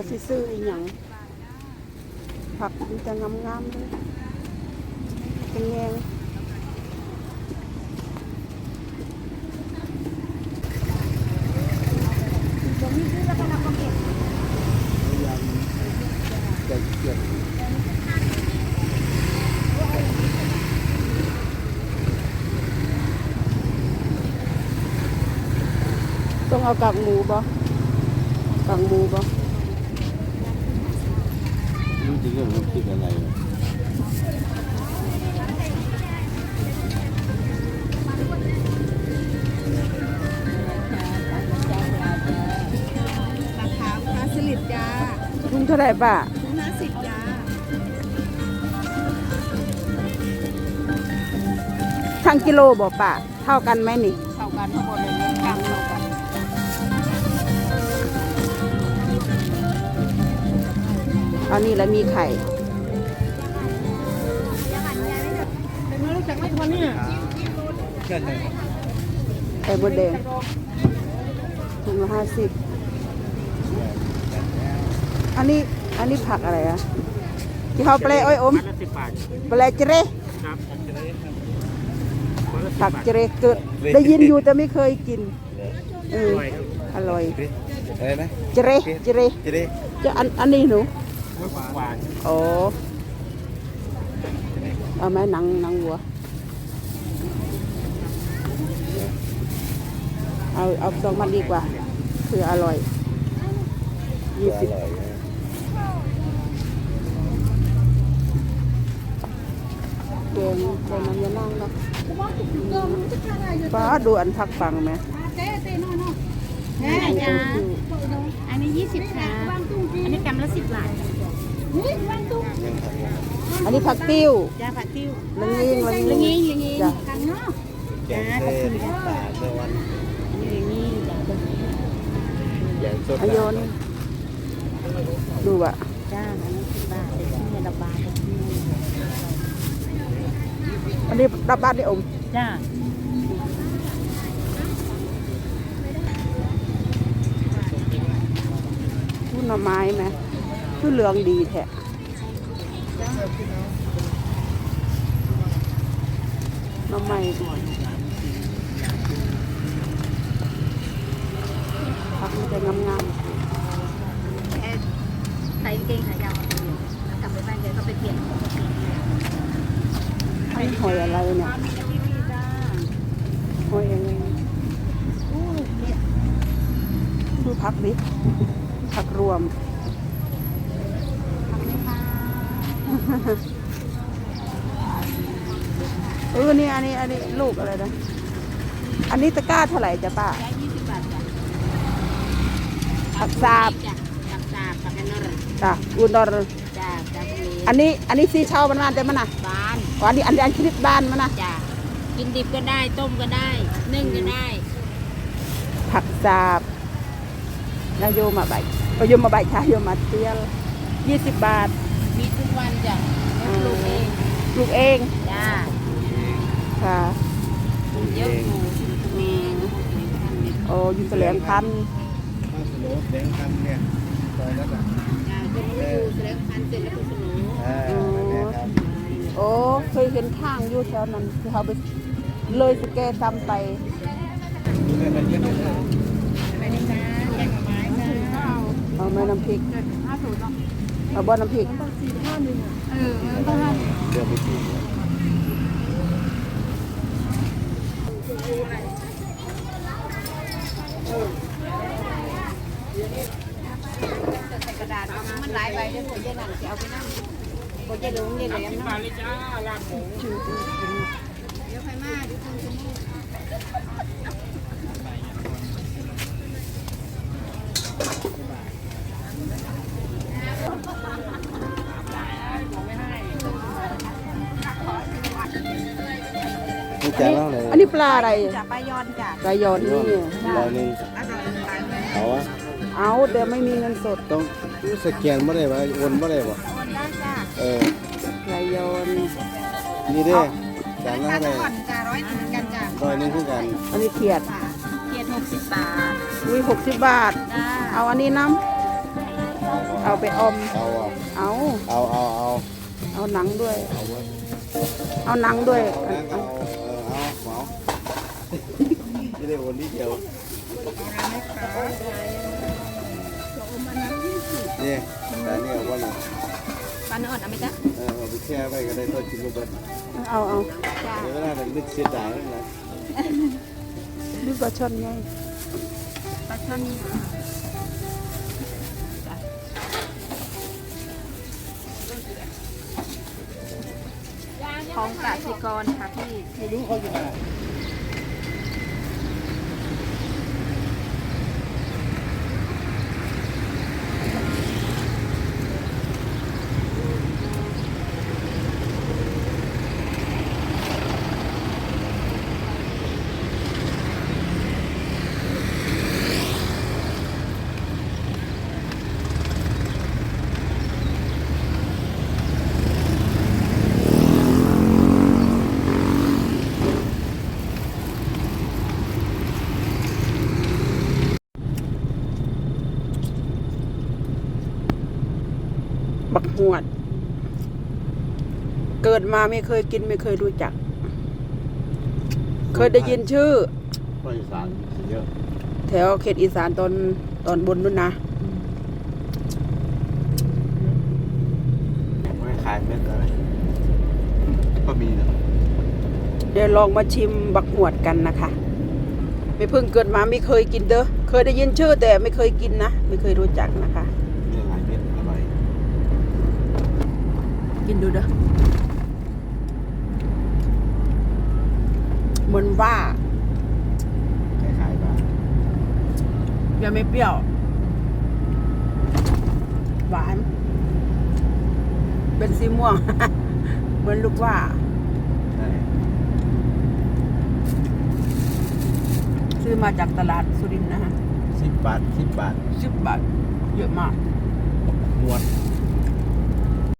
จะสิซื้ออีหยังผักมันจะงามๆเลยเป็นแยงต้องเอากากหมูบ่กากหมูบ่ รู้ จริงว่ามันคิดอะไรราคาปลาสลิดจ้าถุงเท่าไหร่ป้าถุงห้าสิบจ้าทั้งกิโลบ่ป้าเท่ากันไหมนี่ เท่ากันทั้งหมดเลยเนี่ยกลางเท่ากันอันนี้แล้วมีไข่ ไหนไข่บดแดงถุงละห้าสิบอันนี้อันนี้ผักอะไรอะที่เขาแปลอ้อยอมละสิบบาทแปลเจเรครับผักเจเรเกิดได้ยินอยู่แต่ไม่เคยกินเอออร่อยครับอร่อยอะไรนะเจเรเจเรจะได้จะอันอันนี้หนูหวานโอ้เอาไหมหนังหนังวัว เอาเอาสองมันดีกว่าคืออร่อยยี่สิบอร่อยนะแกงแกงน้ำยานั่งเนาะป้าดูอันพักฟังไหมเต้เต้น้อยน้อยแม่จ้าอันนี้ยี่สิบค่ะ อันนี้กำละสิบบาทยังทำอยู่อันนี้ผักติ้วจ้าผัดติ้วละงิงละละงิงี้งละงี้จ้ะข้างนอกแกงเทศปลาเมื่อวันละงี้จ้าอย่าง สดอายนดูอะจ้าอันนี้สิบบาทเนี่ยดับบาทอันนี้รับบ้านได้อมจ้าผู้หน่อไม้ไหมคือเหลืองดีแท้หน่อไม้ผักมั นจะงามใส่เกงขายาวกลับไปบ้านแกก็ไปเปลี่ยนๆให้หอยอะไรเนี่ยหอยอะไรดูผักดิผักรวมเออนี่อันนี้อันนี้ลูกอะไรนะ อันนี้ตะกร้าเท่าไหร่จ้ะป้า จ้ายี่สิบบาทจ้ะ ผักสาบจ้ะผักสาบผักกระนอร์จ้ะอุดรจ้าจ้าทะเลอันนี้อันนี้ซีเช่ามันมาแต่มันนะบานอ๋ออันนี้อันนี้อันชนิดบ้านมันนะจ้ากินดิบก็ได้ต้มก็ได้นึ่งก็ได้ผักสาบนายโยมาใบเอาโยมาใบชายโยมาเตียลยี่สิบบาท มีทุกวันจ้ะปลูกเองลูกเองจ้าค่ะเยอะอยู่มีโอ้อยู่แสลงพันธุ์ข้าวส โลปแดงคำเนี่ยซอยนั้นอะจ้าจนมาดูแสดงพันธุ์เสร็จแล้วก็สนุอ่านั่นแหละครับโอ้เคยเห็นข้างอยู่แถวนั้นที่เขาไปเลยสแกซ้ำไปนี่ก็เยอะเลยไปเลยจ้าแกงหน่อไม้ค่ะเอาแม่น้ำพริกห้าสูตรเนาะเอาบ่อน้ำพริกเออมันต้องห้าเดือนไม่ถึง ใส่กระดาษมันหลายใบ เดี๋ยวผมจะนั่งจะเอาไปนั่งผมจะดูนี่เลยมานะเลยจ้าลาบหมูเดี๋ยวใครมาเดี๋ยวคุณจะนี่นี่จานเท่าไหร่อันนี้ปลาอะไรจะไปยอนจ้ะปลายอนนี่ร้อยหนึ่งอร่อยหลายเลยเอาวะเอาแต่ไม่มีเงินสดต้อง สแกนไม่ได้ปะโอนไม่ได้ปะโอนได้จ้ะเออปลายอนนี่เด้จานละค่าเท่าไหร่ผ่อนจ้ะร้อยหนึ่งกันจ้ะร้อยหนึ่งคือกัน อันนี้เขียดเกียรหกสิบบาทอุ้ยหกสิบบาทจ้าเอาอันนี้น้เอาไปอม เอาอะเอาเอาเอาเอาเอาหนังด้วย เอาเว้ยเอาหนังด้วยเอานั่นเอาเออเอาเหมาไม่ได้วันนี้เดียว นี่แต่นี่เอาวันนี้ปลาเนื้ออ่อนเอาไหมจ๊ะเออเอาไปแช่ไว้ก็ได้ต้นชิมลูกเบิ้ลเอาเอาเดี๋ยวเวลามันนึกเสียดายนั่นแหละดูปลาช่อนไงปลาช่อนนี่ของกสิกรค่ะพี่ ไม่รู้เขาอยู่ไหน วด เกิดมาไม่เคยกินไม่เคยรู้จัก เคยได้ยินชื่อภาคอีสานเยอะแถวเขตอีสานตอนตอนบนนู่นนะไม่ขายเม็ดอะไรก็มีนะเดี๋ยวลองมาชิมบักหวดกันนะคะไม่เพิ่งเกิดมาไม่เคยกินเด้อเคยได้ยินชื่อแต่ไม่เคยกินนะ ไม่เคยรู้จักนะคะ มีหลายเม็ดอร่อย กินดูเด้อเหมือนว่าคล้ายๆบ้านยังไม่เปรี้ยว หวาน เป็นสีม่วง เหมือนลูกว่าใช่ซื้อมาจากตลาดสุรินทร์นะฮะสิบบาทสิบบาทสิบบาท เยอะมาก หมวด